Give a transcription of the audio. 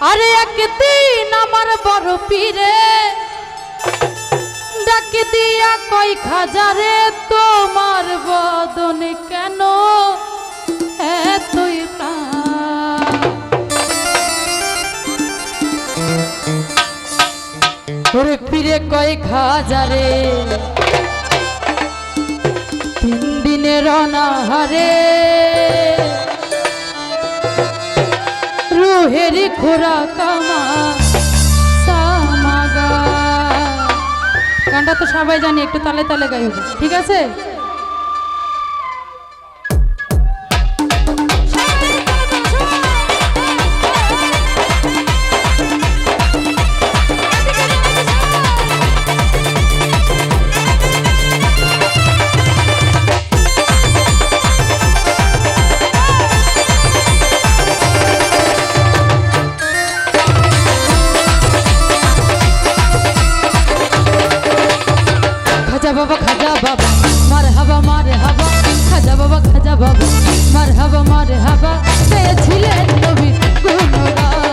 আরে একদিন আমার বড় পীরে ডাক দিয়া কই খাজারে, তোমার বদন কেন এতই তোর? পীরে কই খাজারে, তিন দিনের অনাহারে হেরি খোরা কামা সামাগা। গানটা তো সবাই জানি একটু তালে তালে গাইব ঠিক আছে? খাজা বাবা খাজা বাবা মার হাবা মার হাবা খাজা বাবা খাজা বাবা মার হাবা মার হাবা পেয়েছিলেন নবীর গুণগান